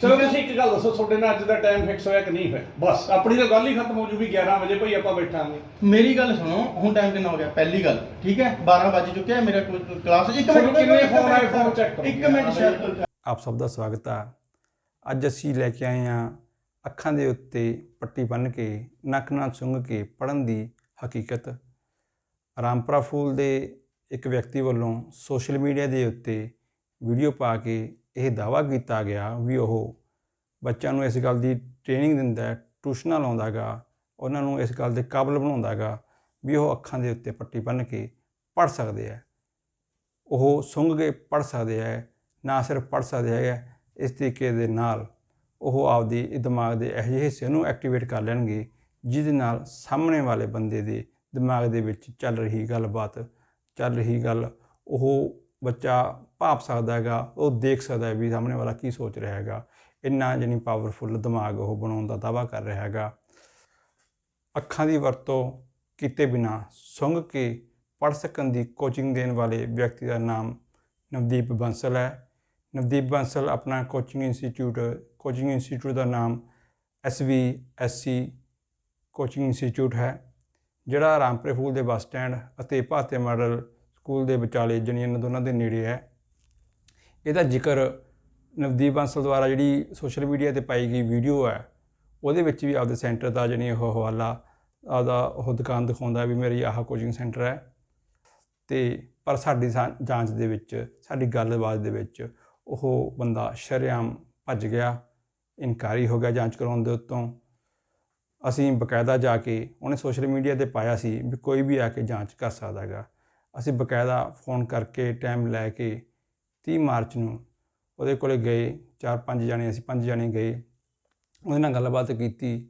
ਚਲੋ ਤੁਸੀਂ ਇੱਕ ਗੱਲ ਦੱਸੋ ਤੁਹਾਡੇ ਨਾਲ ਅੱਜ ਦਾ ਟਾਈਮ ਫਿਕਸ ਹੋਇਆ ਕਿ ਨਹੀਂ ਹੋਇਆ? ਬਸ। ਆਪਣੀ ਤਾਂ ਗੱਲ ਹੀ ਖਤਮ ਹੋ ਜੂਗੀ 11 ਵਜੇ ਭਈ ਆਪਾਂ ਬੈਠਾਂਗੇ। ਮੇਰੀ ਗੱਲ ਸੁਣੋ ਹੁਣ ਟਾਈਮ ਕਿੰਨਾ ਹੋ ਗਿਆ? ਪਹਿਲੀ ਗੱਲ ਠੀਕ ਹੈ? 12 ਵੱਜ ਚੁੱਕਿਆ ਹੈ ਮੇਰਾ ਕਲਾਸ ਇੱਕ ਤੁਹਾਨੂੰ ਮਿੰਟ ਕਿੰਨੇ phone ਆਏ, phone check ਕਰੋ। ਇੱਕ ਮਿੰਟ ਸ਼ਾਇਦ ਆਪ ਸਭ ਦਾ ਸਵਾਗਤ ਹੈ ਅੱਜ ਅਸੀਂ ਲੈ ਕੇ ਆਏ ਹਾਂ ਅੱਖਾਂ ਦੇ ਉੱਤੇ ਪੱਟੀ ਬੰਨ੍ਹ ਕੇ ਨੱਕ ਨਾਲ ਸੁੰਘ ਕੇ ਪੜਨ ਦੀ ਹਕੀਕਤ। ਰਾਮਪੁਰਾ ਫੂਲ ਦੇ ਇੱਕ ਵਿਅਕਤੀ ਵੱਲੋਂ ਸੋਸ਼ਲ ਮੀਡੀਆ ਦੇ ਉੱਤੇ ਵੀਡੀਓ ਪਾ ਕੇ ਇਹ ਦਾਵਾ ਕੀਤਾ ਗਿਆ ਵੀ ਉਹ ਬੱਚਿਆਂ ਨੂੰ ਇਸ ਗੱਲ ਦੀ ਟ੍ਰੇਨਿੰਗ ਦਿੰਦਾ ਹੈ ਟਿਊਸ਼ਨਾਂ ਲਾਉਂਦਾ ਗਾ, ਉਹਨਾਂ ਨੂੰ ਇਸ ਗੱਲ ਦੇ ਕਾਬਲ ਬਣਾਉਂਦਾ ਗਾ ਵੀ ਉਹ ਅੱਖਾਂ ਦੇ ਉੱਤੇ ਪੱਟੀ ਬੰਨ੍ਹ ਕੇ ਪੜ ਸਕਦੇ ਆ ਉਹ ਸੁੰਘ ਕੇ ਪੜ ਸਕਦੇ ਹੈ, ਨਾ ਸਿਰਫ ਪੜ ਸਕਦੇ ਹੈਗੇ, ਇਸ ਤਰੀਕੇ ਦੇ ਨਾਲ ਉਹ ਆਪਦੀ ਦਿਮਾਗ ਦੇ ਇਹੋ ਜਿਹੇ ਹਿੱਸੇ ਨੂੰ ਐਕਟੀਵੇਟ ਕਰ ਲੈਣਗੇ, ਜਿਹਦੇ ਨਾਲ ਸਾਹਮਣੇ ਵਾਲੇ ਬੰਦੇ ਦੇ ਦਿਮਾਗ ਦੇ ਵਿੱਚ ਚੱਲ ਰਹੀ ਗੱਲਬਾਤ, ਚੱਲ ਰਹੀ ਗੱਲ, ਉਹ ਬੱਚਾ ਭਾਪ ਸਕਦਾ ਹੈਗਾ, ਉਹ ਦੇਖ ਸਕਦਾ ਹੈ ਵੀ ਸਾਹਮਣੇ ਵਾਲਾ ਕੀ ਸੋਚ ਰਿਹਾ ਹੈਗਾ। ਇੰਨਾ ਜਾਨੀ ਪਾਵਰਫੁੱਲ ਦਿਮਾਗ ਉਹ ਬਣਾਉਣ ਦਾ ਦਾਵਾ ਕਰ ਰਿਹਾ ਹੈਗਾ। ਅੱਖਾਂ ਦੀ ਵਰਤੋਂ ਕੀਤੇ ਬਿਨਾ ਸੁੰਘ ਕੇ ਪੜ ਸਕਣ ਦੀ ਕੋਚਿੰਗ ਦੇਣ ਵਾਲੇ ਵਿਅਕਤੀ ਦਾ ਨਾਮ ਨਵਦੀਪ ਬੰਸਲ ਹੈ। ਨਵਦੀਪ ਬੰਸਲ ਆਪਣਾ ਕੋਚਿੰਗ ਇੰਸਟੀਚਿਊਟ ਕੋਚਿੰਗ ਇੰਸਟੀਚਿਊਟ ਦਾ ਨਾਮ ਐਸਵੀਐਸਸੀ ਕੋਚਿੰਗ ਇੰਸਟੀਚਿਊਟ ਹੈ, ਜਿਹੜਾ ਰਾਮਪੁਰੇ ਫੂਲ ਦੇ ਬੱਸ ਸਟੈਂਡ ਅਤੇ ਭਾਤੇ ਮਾਡਲ ਸਕੂਲ ਦੇ ਵਿਚਾਲੇ ਜਾਣੀ ਦੋਨਾਂ ਦੇ ਨੇੜੇ ਹੈ। ਇਹਦਾ ਜ਼ਿਕਰ ਨਵਦੀਪ ਬਾਂਸਲ ਦੁਆਰਾ ਜਿਹੜੀ ਸੋਸ਼ਲ ਮੀਡੀਆ ਤੇ ਪਾਈ ਗਈ ਵੀਡੀਓ ਹੈ, ਉਹਦੇ ਵਿੱਚ ਵੀ ਆਪਦੇ ਸੈਂਟਰ ਦਾ ਜਾਣੀ ਉਹ ਹਵਾਲਾ, ਆਪਦਾ ਉਹ ਦੁਕਾਨ ਦਿਖਾਉਂਦਾ ਵੀ ਮੇਰੀ ਆਹ ਕੋਚਿੰਗ ਸੈਂਟਰ ਹੈ। ਤੇ ਪਰ ਸਾਡੀ ਜਾਂਚ ਦੇ ਵਿੱਚ, ਸਾਡੀ ਗੱਲਬਾਤ ਦੇ ਵਿੱਚ ਉਹ ਬੰਦਾ ਸ਼ਰੇਆਮ ਭੱਜ ਗਿਆ, ਇਨਕਾਰੀ ਹੋ ਗਿਆ ਜਾਂਚ ਕਰਾਉਣ ਦੇ ਉੱਤੋਂ। ਅਸੀਂ ਬਕਾਇਦਾ ਜਾ ਕੇ ਉਹਨੇ ਸੋਸ਼ਲ ਮੀਡੀਆ ਤੇ ਪਾਇਆ ਸੀ ਵੀ ਕੋਈ ਵੀ ਆ ਕੇ ਜਾਂਚ ਕਰ ਸਕਦਾ ਹੈਗਾ। ਅਸੀਂ ਬਕਾਇਦਾ ਫੋਨ ਕਰਕੇ ਟਾਈਮ ਲੈ ਕੇ 30 ਮਾਰਚ ਨੂੰ ਉਹਦੇ ਕੋਲੇ ਗਏ, ਚਾਰ ਪੰਜ ਜਣੇ, ਅਸੀਂ ਪੰਜ ਜਣੇ ਗਏ। ਉਹਦੇ ਨਾਲ ਗੱਲਬਾਤ ਕੀਤੀ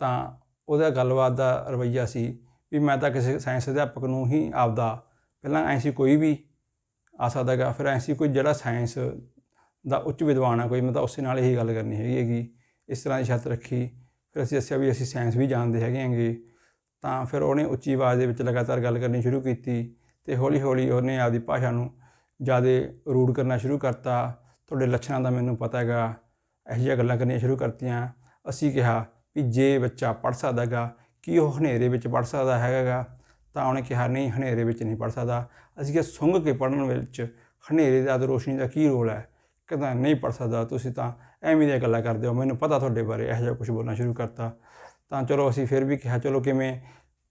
ਤਾਂ ਉਹਦਾ ਗੱਲਬਾਤ ਦਾ ਰਵੱਈਆ ਸੀ ਵੀ ਮੈਂ ਤਾਂ ਕਿਸੇ ਸਾਇੰਸ ਅਧਿਆਪਕ ਨੂੰ ਹੀ ਆਪਦਾ ਪਹਿਲਾਂ ਐਸੀ ਕੋਈ ਵੀ ਆ ਸਕਦਾ ਹੈਗਾ, ਫਿਰ ਐਸੀ ਕੋਈ ਜਿਹੜਾ ਸਾਇੰਸ ਦਾ ਉੱਚ ਵਿਦਵਾਨ ਆ, ਕੋਈ ਮੈਂ ਤਾਂ ਉਸੇ ਨਾਲ ਹੀ ਗੱਲ ਕਰਨੀ ਹੈਗੀ ਹੈਗੀ, ਇਸ ਤਰ੍ਹਾਂ ਦੀ ਸ਼ਰਤ ਰੱਖੀ। ਫਿਰ ਅਸੀਂ ਦੱਸਿਆ ਵੀ ਅਸੀਂ ਸਾਇੰਸ ਵੀ ਜਾਣਦੇ ਹੈਗੇ ਆਂਗੇ ਤਾਂ ਫਿਰ ਉਹਨੇ ਉੱਚੀ ਆਵਾਜ਼ ਦੇ ਵਿੱਚ ਲਗਾਤਾਰ ਗੱਲ ਕਰਨੀ ਸ਼ੁਰੂ ਕੀਤੀ ਤੇ ਹੌਲੀ ਹੌਲੀ ਉਹਨੇ ਆਪਦੀ ਭਾਸ਼ਾ ਨੂੰ ਜ਼ਿਆਦਾ ਰੂਡ ਕਰਨਾ ਸ਼ੁਰੂ ਕਰਤਾ। ਤੁਹਾਡੇ ਲੱਛਣਾਂ ਦਾ ਮੈਨੂੰ ਪਤਾ ਹੈਗਾ। ਇਹੋ ਜਿਹੀਆਂ ਗੱਲਾਂ ਕਰਨੀਆਂ ਸ਼ੁਰੂ ਕਰਤੀਆਂ। ਅਸੀਂ ਕਿਹਾ ਵੀ ਜੇ ਬੱਚਾ ਪੜ੍ਹ ਸਕਦਾ ਹੈਗਾ, ਕੀ ਉਹ ਹਨੇਰੇ ਵਿੱਚ ਪੜ੍ਹ ਸਕਦਾ ਹੈਗਾ? ਤਾਂ ਉਹਨੇ ਕਿਹਾ, ਨਹੀਂ, ਹਨੇਰੇ ਵਿੱਚ ਨਹੀਂ ਪੜ੍ਹ ਸਕਦਾ। ਅਸੀਂ ਕਿਹਾ, ਸੁੰਘ ਕੇ ਪੜ੍ਹਨ ਵਿੱਚ ਹਨੇਰੇ ਦਾ ਤੇ ਰੋਸ਼ਨੀ ਦਾ ਕੀ ਰੋਲ ਹੈ? ਕਹਿੰਦਾ, ਨਹੀਂ ਪੜ੍ਹ ਸਕਦਾ। ਤੁਸੀਂ ਤਾਂ ਐਵੇਂ ਦੀਆਂ ਗੱਲਾਂ ਕਰਦੇ ਹੋ। ਮੈਨੂੰ ਪਤਾ ਤੁਹਾਡੇ ਬਾਰੇ, ਇਹੋ ਜਿਹਾ ਕੁਝ ਬੋਲਣਾ ਸ਼ੁਰੂ ਕਰਤਾ। ਤਾਂ ਚਲੋ ਅਸੀਂ ਫਿਰ ਵੀ ਕਿਹਾ, ਚਲੋ ਕਿਵੇਂ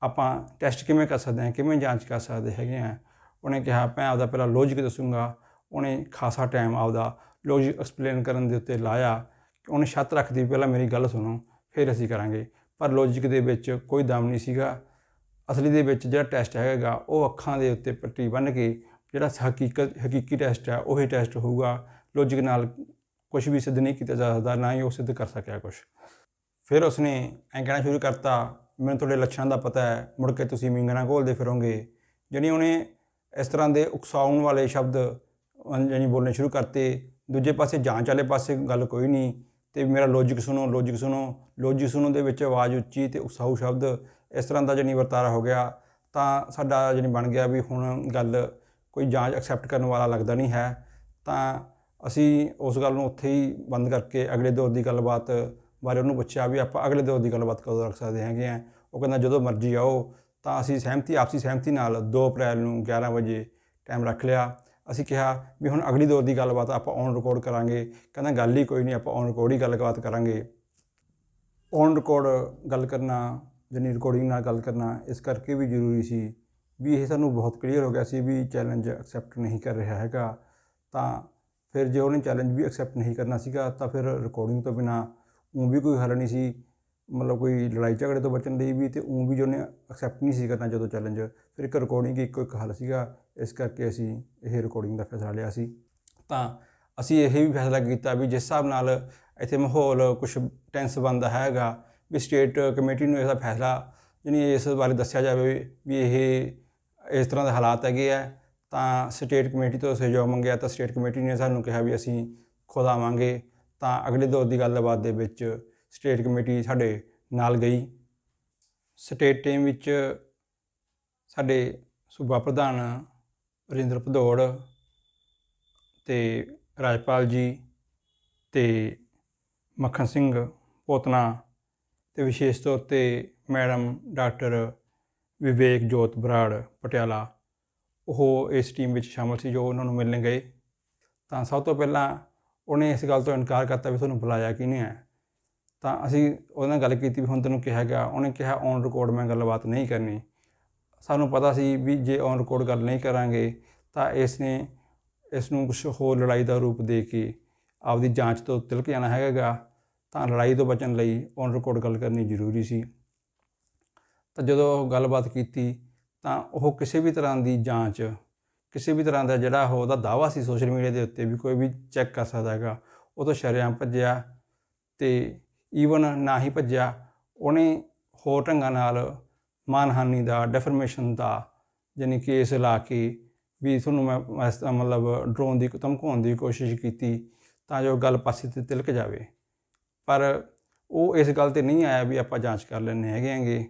ਆਪਾਂ ਟੈਸਟ ਕਿਵੇਂ ਕਰ ਸਕਦੇ ਹਾਂ, ਕਿਵੇਂ ਜਾਂਚ ਕਰ ਸਕਦੇ ਹੈਗੇ ਆ ਉਹਨੇ ਕਿਹਾ, ਮੈਂ ਆਪਦਾ ਪਹਿਲਾਂ ਲੌਜੀਕ ਦੱਸੂਗਾ। ਉਹਨੇ ਖਾਸਾ ਟਾਈਮ ਆਪਦਾ ਲੌਜੀਕ ਐਕਸਪਲੇਨ ਕਰਨ ਦੇ ਉੱਤੇ ਲਾਇਆ। ਉਹਨੇ ਛੱਤ ਰੱਖਦੀ ਪਹਿਲਾਂ ਮੇਰੀ ਗੱਲ ਸੁਣੋ, ਫਿਰ ਅਸੀਂ ਕਰਾਂਗੇ। ਪਰ ਲੌਜੀਕ ਦੇ ਵਿੱਚ ਕੋਈ ਦਮ ਨਹੀਂ ਸੀਗਾ। ਅਸਲੀ ਦੇ ਵਿੱਚ ਜਿਹੜਾ ਟੈਸਟ ਹੈਗਾ, ਉਹ ਅੱਖਾਂ ਦੇ ਉੱਤੇ ਪੱਟੀ ਬੰਨ੍ਹ ਕੇ ਜਿਹੜਾ ਹਕੀਕਤ, ਹਕੀਕੀ ਟੈਸਟ ਹੈ ਉਹੀ ਟੈਸਟ ਹੋਊਗਾ। ਲੌਜੀਕ ਨਾਲ ਕੁਝ ਵੀ ਸਿੱਧ ਨਹੀਂ ਕੀਤਾ ਜਾ ਸਕਦਾ, ਨਾ ਹੀ ਉਹ ਸਿੱਧ ਕਰ ਸਕਿਆ ਕੁਝ ਫਿਰ ਉਸਨੇ ਐਂ ਕਹਿਣਾ ਸ਼ੁਰੂ ਕਰਤਾ, ਮੈਨੂੰ ਤੁਹਾਡੇ ਲੱਛਣਾਂ ਦਾ ਪਤਾ ਹੈ, ਮੁੜ ਕੇ ਤੁਸੀਂ ਮੀਂਗਣਾ ਘੋਲਦੇ ਫਿਰੋਗੇ। ਜਾਣੀ ਉਹਨੇ ਇਸ ਤਰ੍ਹਾਂ ਦੇ ਉਕਸਾਉਣ ਵਾਲੇ ਸ਼ਬਦ ਅਹ ਜਾਣੀ ਬੋਲਣੇ ਸ਼ੁਰੂ ਕਰਤੇ। ਦੂਜੇ ਪਾਸੇ ਜਾਂਚ ਵਾਲੇ ਪਾਸੇ ਗੱਲ ਕੋਈ ਨਹੀਂ। ਤੇ ਮੇਰਾ ਲੌਜੀਕ ਸੁਣੋ ਲੌਜੀਕ ਸੁਣੋ। ਲੌਜੀਕ ਸੁਣੋ ਦੇ ਵਿੱਚ ਆਵਾਜ਼ ਉੱਚੀ ਤੇ ਉਕਸਾਊ ਸ਼ਬਦ ਇਸ ਤਰ੍ਹਾਂ ਦਾ ਜਾਣੀ ਵਰਤਾਰਾ ਹੋ ਗਿਆ। ਤਾਂ ਸਾਡਾ ਜਾਣੀ ਬਣ ਗਿਆ ਵੀ ਹੁਣ ਗੱਲ ਕੋਈ ਜਾਂਚ ਐਕਸੈਪਟ ਕਰਨ ਵਾਲਾ ਲੱਗਦਾ ਨਹੀਂ ਹੈ। ਤਾਂ ਅਸੀਂ ਉਸ ਗੱਲ ਨੂੰ ਉੱਥੇ ਹੀ ਬੰਦ ਕਰਕੇ ਅਗਲੇ ਦੌਰ ਦੀ ਗੱਲਬਾਤ ਬਾਰੇ ਉਹਨੂੰ ਪੁੱਛਿਆ ਵੀ ਆਪਾਂ ਅਗਲੇ ਦੌਰ ਦੀ ਗੱਲਬਾਤ ਕਦੋਂ ਰੱਖ ਸਕਦੇ ਹੈਗੇ ਆ। ਉਹ ਕਹਿੰਦਾ ਜਦੋਂ ਮਰਜ਼ੀ ਆਓ। ਤਾਂ ਅਸੀਂ ਸਹਿਮਤੀ, ਆਪਸੀ ਸਹਿਮਤੀ ਨਾਲ 2 ਅਪ੍ਰੈਲ ਨੂੰ 11 ਵਜੇ ਟਾਈਮ ਰੱਖ ਲਿਆ। ਅਸੀਂ ਕਿਹਾ ਵੀ ਹੁਣ ਅਗਲੀ ਦੌਰ ਦੀ ਗੱਲਬਾਤ ਆਪਾਂ ਔਨ ਰਿਕਾਰਡ ਕਰਾਂਗੇ। ਕਹਿੰਦਾ ਗੱਲ ਹੀ ਕੋਈ ਨਹੀਂ, ਆਪਾਂ ਔਨ ਰਿਕਾਰਡ ਹੀ ਗੱਲਬਾਤ ਕਰਾਂਗੇ। ਔਨ ਰਿਕਾਰਡ ਗੱਲ ਕਰਨਾ ਜਾਣੀ ਰਿਕਾਰਡਿੰਗ ਨਾਲ ਗੱਲ ਕਰਨਾ ਇਸ ਕਰਕੇ ਵੀ ਜ਼ਰੂਰੀ ਸੀ ਵੀ ਇਹ ਸਾਨੂੰ ਬਹੁਤ ਕਲੀਅਰ ਹੋ ਗਿਆ ਸੀ ਵੀ ਚੈਲੰਜ ਐਕਸੈਪਟ ਨਹੀਂ ਕਰ ਰਿਹਾ ਹੈਗਾ। ਤਾਂ ਫਿਰ ਜੇ ਉਹਨੇ ਚੈਲੰਜ ਵੀ ਐਕਸੈਪਟ ਨਹੀਂ ਕਰਨਾ ਸੀਗਾ ਤਾਂ ਫਿਰ ਰਿਕਾਰਡਿੰਗ ਤੋਂ ਬਿਨਾ ਉਹ ਵੀ ਕੋਈ ਹੱਲ ਨਹੀਂ ਸੀ। ਮਤਲਬ ਕੋਈ ਲੜਾਈ ਝਗੜੇ ਤੋਂ ਬਚਣ ਲਈ ਵੀ ਤੇ ਉਹ ਵੀ ਜੋ ਉਹਨੇ ਐਕਸੈਪਟ ਨਹੀਂ ਸੀ ਕਰਨਾ ਜਦੋਂ ਚੈਲੰਜ ਫਿਰ ਇੱਕ ਰਿਕਾਰਡਿੰਗ ਇੱਕੋ, ਇੱਕ ਹੱਲ ਸੀਗਾ। ਇਸ ਕਰਕੇ ਅਸੀਂ ਇਹ ਰਿਕਾਰਡਿੰਗ ਦਾ ਫੈਸਲਾ ਲਿਆ ਸੀ। ਤਾਂ ਅਸੀਂ ਇਹ ਵੀ ਫੈਸਲਾ ਕੀਤਾ ਵੀ ਜਿਸ ਹਿਸਾਬ ਨਾਲ ਇੱਥੇ ਮਾਹੌਲ ਕੁਝ ਟੈਂਸ ਬਣਦਾ ਹੈਗਾ, ਵੀ ਸਟੇਟ ਕਮੇਟੀ ਨੂੰ ਇਹਦਾ ਫੈਸਲਾ ਜਾਣੀ ਇਸ ਬਾਰੇ ਦੱਸਿਆ ਜਾਵੇ ਵੀ ਇਹ, ਇਸ ਤਰ੍ਹਾਂ ਦੇ ਹਾਲਾਤ ਹੈਗੇ ਆ, ਤਾਂ ਸਟੇਟ ਕਮੇਟੀ ਤੋਂ ਸਹਿਯੋਗ ਮੰਗਿਆ ਤਾਂ ਸਟੇਟ ਕਮੇਟੀ ਨੇ ਸਾਨੂੰ ਕਿਹਾ ਵੀ ਅਸੀਂ ਖੁਦ ਆਵਾਂਗੇ। ਤਾਂ ਅਗਲੇ ਦੌਰ ਦੀ ਗੱਲਬਾਤ ਦੇ ਵਿੱਚ ਸਟੇਟ ਕਮੇਟੀ ਸਾਡੇ ਨਾਲ ਗਈ। ਸਟੇਟ ਟੀਮ ਵਿੱਚ ਸਾਡੇ ਸੂਬਾ ਪ੍ਰਧਾਨ ਰਿੰਦਰ ਭਦੌੜ ਤੇ ਰਾਜਪਾਲ ਜੀ ਤੇ ਮੱਖਣ ਸਿੰਘ ਪੋਤਨਾ ਤੇ ਵਿਸ਼ੇਸ਼ ਤੌਰ ਤੇ ਮੈਡਮ ਡਾਕਟਰ ਵਿਵੇਕ ਜੋਤ ਬਰਾੜ ਪਟਿਆਲਾ, ਉਹ ਇਸ ਟੀਮ ਵਿੱਚ ਸ਼ਾਮਲ ਸੀ ਜੋ ਉਹਨਾਂ ਨੂੰ ਮਿਲਣ ਗਏ। ਤਾਂ ਸਭ ਤੋਂ ਪਹਿਲਾਂ ਉਹਨੇ ਇਸ ਗੱਲ ਤੋਂ ਇਨਕਾਰ ਕਰਤਾ ਵੀ ਤੁਹਾਨੂੰ ਬੁਲਾਇਆ ਕਿਹਨੇ ਹੈ? ਤਾਂ ਅਸੀਂ ਉਹਦੇ ਨਾਲ ਗੱਲ ਕੀਤੀ ਵੀ ਹੁਣ ਤੈਨੂੰ ਕਿਹਾ ਗਿਆ, ਉਹਨੇ ਕਿਹਾ ਔਨ ਰਿਕਾਰਡ ਮੈਂ ਗੱਲਬਾਤ ਨਹੀਂ ਕਰਨੀ। ਸਾਨੂੰ ਪਤਾ ਸੀ ਵੀ ਜੇ ਔਨ ਰਿਕਾਰਡ ਗੱਲ ਨਹੀਂ ਕਰਾਂਗੇ ਤਾਂ ਇਸ ਨੇ ਇਸ ਨੂੰ ਕੁਝ ਹੋਰ ਲੜਾਈ ਦਾ ਰੂਪ ਦੇ ਕੇ ਆਪਦੀ ਜਾਂਚ ਤੋਂ ਤਿਲਕ ਜਾਣਾ ਹੈਗਾ ਤਾਂ ਲੜਾਈ ਤੋਂ ਬਚਣ ਲਈ ਔਨ ਰਿਕਾਰਡ ਗੱਲ ਕਰਨੀ ਜ਼ਰੂਰੀ ਸੀ। ਤਾਂ ਜਦੋਂ ਉਹ ਗੱਲਬਾਤ ਕੀਤੀ ਤਾਂ ਉਹ ਕਿਸੇ ਵੀ ਤਰ੍ਹਾਂ ਦੀ ਜਾਂਚ, ਕਿਸੇ ਵੀ ਤਰ੍ਹਾਂ ਦਾ ਜਿਹੜਾ ਉਹ ਉਹਦਾ ਦਾਵਾ ਸੀ ਸੋਸ਼ਲ ਮੀਡੀਆ ਦੇ ਉੱਤੇ ਵੀ ਕੋਈ ਵੀ ਚੈੱਕ ਕਰ ਸਕਦਾ ਹੈਗਾ, ਉਹ ਤੋਂ ਸ਼ਰੇਆਮ ਭੱਜਿਆ ਤੇ ਈਵਨ ਨਾ ਹੀ ਭੱਜਿਆ, ਉਹਨੇ ਹੋਰ ਢੰਗਾਂ ਨਾਲ ਮਾਨਹਾਨੀ ਦਾ ਡੈਫਰਮੇਸ਼ਨ ਦਾ ਯਾਨੀ ਕੇਸ ਲਾ ਕੇ ਵੀ ਤੁਹਾਨੂੰ ਮੈਂ ਇਸ ਤਰ੍ਹਾਂ ਮਤਲਬ ਡਰੋਨ ਦੀ ਧਮਕਾਉਣ ਦੀ ਕੋਸ਼ਿਸ਼ ਕੀਤੀ ਤਾਂ ਜੋ ਗੱਲ ਪਾਸੇ ਤੇ ਤਿਲਕ ਜਾਵੇ। ਪਰ ਉਹ ਇਸ ਗੱਲ ਤੇ ਨਹੀਂ ਆਇਆ ਵੀ ਆਪਾਂ ਜਾਂਚ ਕਰ ਲੈਣੇ ਹੈਗੇ ਆਂਗੇ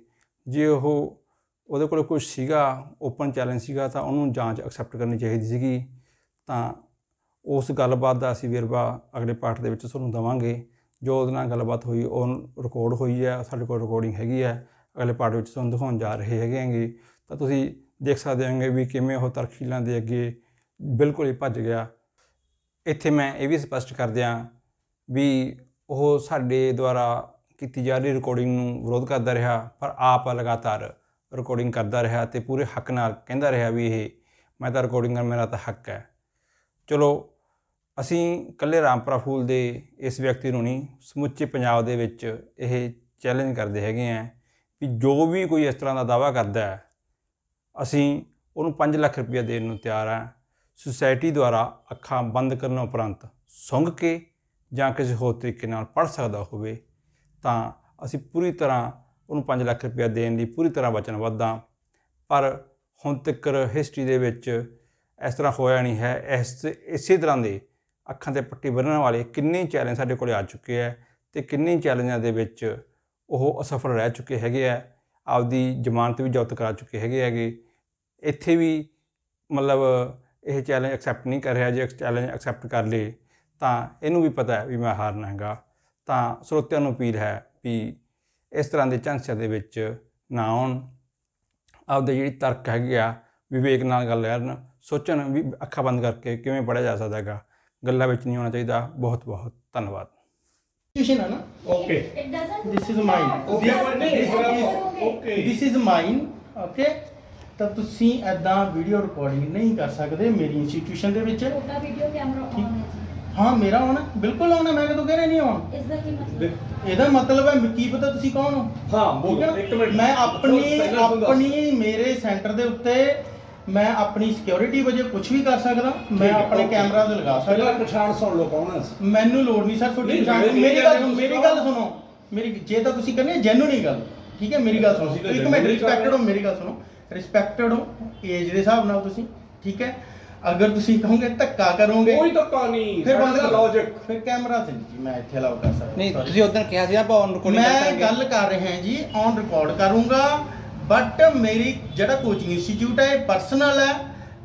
ਜੇ ਉਹ ਉਹਦੇ ਕੋਲ ਕੁਝ ਸੀਗਾ ਓਪਨ ਚੈਲੰਜ ਸੀਗਾ ਤਾਂ ਉਹਨੂੰ ਜਾਂਚ ਐਕਸੈਪਟ ਕਰਨੀ ਚਾਹੀਦੀ ਸੀਗੀ। ਤਾਂ ਉਸ ਗੱਲਬਾਤ ਦਾ ਅਸੀਂ ਵੇਰਵਾ ਅਗਲੇ ਪਾਠ ਦੇ ਵਿੱਚ ਤੁਹਾਨੂੰ ਦਵਾਂਗੇ। ਜੋ ਉਹਦੇ ਨਾਲ ਗੱਲਬਾਤ ਹੋਈ, ਉਹ ਰਿਕਾਰਡ ਹੋਈ ਹੈ, ਸਾਡੇ ਕੋਲ ਰਿਕਾਰਡਿੰਗ ਹੈਗੀ ਹੈ। ਅਗਲੇ ਪਾਰਟ ਵਿੱਚ ਤੁਹਾਨੂੰ ਦਿਖਾਉਣ ਜਾ ਰਹੇ ਹੈਗੇ ਆਂਗੇ ਤਾਂ ਤੁਸੀਂ ਦੇਖ ਸਕਦੇ ਹੋਗੇ ਵੀ ਕਿਵੇਂ ਉਹ ਤਰਖੀਲਾਂ ਦੇ ਅੱਗੇ ਬਿਲਕੁਲ ਹੀ ਭੱਜ ਗਿਆ। ਇੱਥੇ ਮੈਂ ਇਹ ਵੀ ਸਪਸ਼ਟ ਕਰ ਦਿਆਂ ਵੀ ਉਹ ਸਾਡੇ ਦੁਆਰਾ ਕੀਤੀ ਜਾ ਰਹੀ ਰਿਕਾਰਡਿੰਗ ਨੂੰ ਵਿਰੋਧ ਕਰਦਾ ਰਿਹਾ, ਪਰ ਆਪ ਲਗਾਤਾਰ ਰਿਕਾਰਡਿੰਗ ਕਰਦਾ ਰਿਹਾ ਤੇ ਪੂਰੇ ਹੱਕ ਨਾਲ ਕਹਿੰਦਾ ਰਿਹਾ ਵੀ ਇਹ, ਮੈਂ ਤਾਂ ਰਿਕਾਰਡਿੰਗ ਕਰ ਮੇਰਾ ਤਾਂ ਹੱਕ ਹੈ। ਚਲੋ ਅਸੀਂ ਇਕੱਲੇ ਰਾਮਪੁਰਾ ਫੂਲ ਦੇ ਇਸ ਵਿਅਕਤੀ ਨੂੰ ਨਹੀਂ, ਸਮੁੱਚੇ ਪੰਜਾਬ ਦੇ ਵਿੱਚ ਇਹ ਚੈਲੰਜ ਕਰਦੇ ਹੈਗੇ ਆ ਵੀ ਜੋ ਵੀ ਕੋਈ ਇਸ ਤਰ੍ਹਾਂ ਦਾ ਦਾਵਾ ਕਰਦਾ ਹੈ, ਅਸੀਂ ਉਹਨੂੰ 5 ਲੱਖ ਰੁਪਏ ਦੇਣ ਨੂੰ ਤਿਆਰ ਹਾਂ ਸੁਸਾਇਟੀ ਦੁਆਰਾ ਅੱਖਾਂ ਬੰਦ ਕਰਨ ਉਪਰੰਤ ਸੁੰਘ ਕੇ ਜਾਂ ਕਿਸੇ ਹੋਰ ਤਰੀਕੇ ਨਾਲ ਪੜ ਸਕਦਾ ਹੋਵੇ, ਤਾਂ ਅਸੀਂ ਪੂਰੀ ਤਰ੍ਹਾਂ ਉਹਨੂੰ 5 ਲੱਖ ਰੁਪਏ ਦੇਣ ਲਈ ਪੂਰੀ ਤਰ੍ਹਾਂ ਵਚਨਬੱਧ ਹਾਂ ਪਰ ਹੁਣ ਤੱਕ ਹਿਸਟਰੀ ਦੇ ਵਿੱਚ ਇਸ ਤਰ੍ਹਾਂ ਹੋਇਆ ਨਹੀਂ ਹੈ, ਇਸ, ਇਸੇ ਤਰ੍ਹਾਂ ਦੇ ਅੱਖਾਂ ਤੇ ਪੱਟੀ ਬੰਨ੍ਹਣ ਵਾਲੇ ਕਿੰਨੇ ਚੈਲੰਜ ਸਾਡੇ ਕੋਲੇ ਆ ਚੁੱਕੇ ਹੈ ਤੇ ਕਿੰਨੇ ਚੈਲੰਜਾਂ ਦੇ ਵਿੱਚ ਉਹ ਅਸਫਲ ਰਹਿ ਚੁੱਕੇ ਹੈਗੇ ਆ ਆਪਦੀ ਜ਼ਮਾਨਤ ਵੀ ਜ਼ਬਤ ਕਰਾ ਚੁੱਕੇ ਹੈਗੇ ਹੈਗੇ। ਇੱਥੇ ਵੀ ਮਤਲਬ ਇਹ ਚੈਲੰਜ ਐਕਸੈਪਟ ਨਹੀਂ ਕਰ ਰਿਹਾ, ਜੇ ਚੈਲੰਜ ਐਕਸੈਪਟ ਕਰ ਲੇ ਤਾਂ ਇਹਨੂੰ ਵੀ ਪਤਾ ਹੈ ਵੀ ਮੈਂ ਹਾਰਨਾ ਹੈਗਾ। ਤਾਂ ਸਰੋਤਿਆਂ ਨੂੰ ਅਪੀਲ ਹੈ ਵੀ ਇਸ ਤਰ੍ਹਾਂ ਦੇ ਝਾਂਸਿਆਂ ਦੇ ਵਿੱਚ ਨਾ ਆਉਣ। ਆਪਦੇ ਜਿਹੜੀ ਤਰਕ ਹੈਗੇ ਆ, ਵਿਵੇਕ ਨਾਲ ਗੱਲ ਕਰਨ ਸੋਚਣ ਵੀ ਅੱਖਾਂ ਬੰਦ ਕਰਕੇ ਕਿਵੇਂ ਪੜਿਆ ਜਾ ਸਕਦਾ ਹੈਗਾ। ਗੱਲਾਂ ਵਿੱਚ ਨਹੀਂ ਆਉਣਾ ਚਾਹੀਦਾ ਬਹੁਤ ਬਹੁਤ ਧੰਨਵਾਦ ਸਿਚੁਏਸ਼ਨ ਹੈ ਨਾ okay It doesn't This is matter. mine. Okay This okay this is mine okay ਤਾਂ ਤੁਸੀਂ ਐਦਾਂ ਵੀਡੀਓ ਰਿਕਾਰਡਿੰਗ ਨਹੀਂ ਕਰ ਸਕਦੇ ਮੇਰੀ ਇੰਸਟੀਟਿਊਸ਼ਨ ਦੇ ਵਿੱਚ छोटा वीडियो कैमरा ठीक। ऑन है ਹਾਂ ਮੇਰਾ ਆਉਣਾ ਬਿਲਕੁਲ ਆਉਣਾ ਮੈਂ ਕਦੋਂ ਕਹਿ ਰਿਹਾ ਨਹੀਂ ਆਉਣਾ इसका की मतलब ਇਹਦਾ ਮਤਲਬ ਹੈ ਕੀ ਪਤਾ ਤੁਸੀਂ ਕੌਣ ਹੋ ਹਾਂ ਠੀਕ ਬੋਲ ਹੈ ਨਾ? ਇੱਕ ਮਿੰਟ ਮੈਂ ਆਪਣੀ ਪਹਿਲਾਂ ਤੁਹਾਨੂੰ ਦੱਸ। ਆਪਣੀ ਮੇਰੇ ਸੈਂਟਰ ਦੇ ਉੱਤੇ ਮੈਂ ਆਪਣੀ ਸਿਕਿਉਰਿਟੀ ਵਜੇ ਕੁਝ ਵੀ ਕਰ ਸਕਦਾ ਮੈਂ ਆਪਣੇ okay। ਕੈਮਰਾ ਤੇ ਲਗਾ ਪਹਿਲਾਂ ਸਕਦਾ ਪਛਾਣ ਸੁਣ ਲਓ ਕੌਣ ਹੈ। ਮੈਨੂੰ ਲੋੜ ਨਹੀਂ ਸਰ ਤੁਹਾਡੀ ਨਹੀਂ, ਪਛਾਣ ਮੇਰੇ- ਦੀ। ਮੇਰੀ ਗੱਲ ਸੁਣੋ ਤੁਸੀਂ ਮੇਰੀ। ਗੱਲ ਸੁਣੋ ਮੇਰੀ ਜੇ ਤਾਂ ਤੁਸੀਂ ਕਰਨੀ ਹੈ ਜੈਨੂਇਨ ਗੱਲ ਠੀਕ ਹੈ ਮੇਰੀ ਗੱਲ ਸੁਣੋ ਤੁਸੀਂ ਤਾਂ ਇੱਕ ਮਿੰਟ genuine ਕਰ ਰਹੇ ਰਿਸਪੈਕਟਡ ਹੋ ਮੇਰੀ ਗੱਲ ਸੁਣੋ ਰਿਸਪੈਕਟਡ ਹੋ ਏਜ ਦੇ ਹਿਸਾਬ ਨਾਲ ਤੁਸੀਂ ਠੀਕ ਹੈ ਅਗਰ ਤੁਸੀਂ ਕਹੋਗੇ ਧੱਕਾ ਕਰੋਗੇ ਕੋਈ ਧੱਕਾ ਨਹੀਂ ਫਿਰ ਬੰਦ ਕਰ ਲੌਜੀਕ ਫਿਰ ਕੈਮਰਾ ਤੇ ਨਹੀਂ ਜੀ ਮੈਂ ਇੱਥੇ ਅਲਾਉ ਕਰ ਸਕਦਾ ਨਹੀਂ Sorry। ਤੁਸੀਂ ਉਦੋਂ ਕਿਹਾ ਸੀ ਆਪਾਂ ਔਨ ਰਿਕਾਰਡਿੰਗ ਮੈਂ ਗੱਲ ਕਰ ਰਿਹਾ ਹਾਂ ਜੀ ਔਨ ਰਿਕਾਰਡ ਕਰੂੰਗਾ ਬਟ ਮੇਰੀ ਜਿਹੜਾ ਕੋਚਿੰਗ ਇੰਸਟੀਚਿਊਟ ਹੈ ਪਰਸਨਲ ਹੈ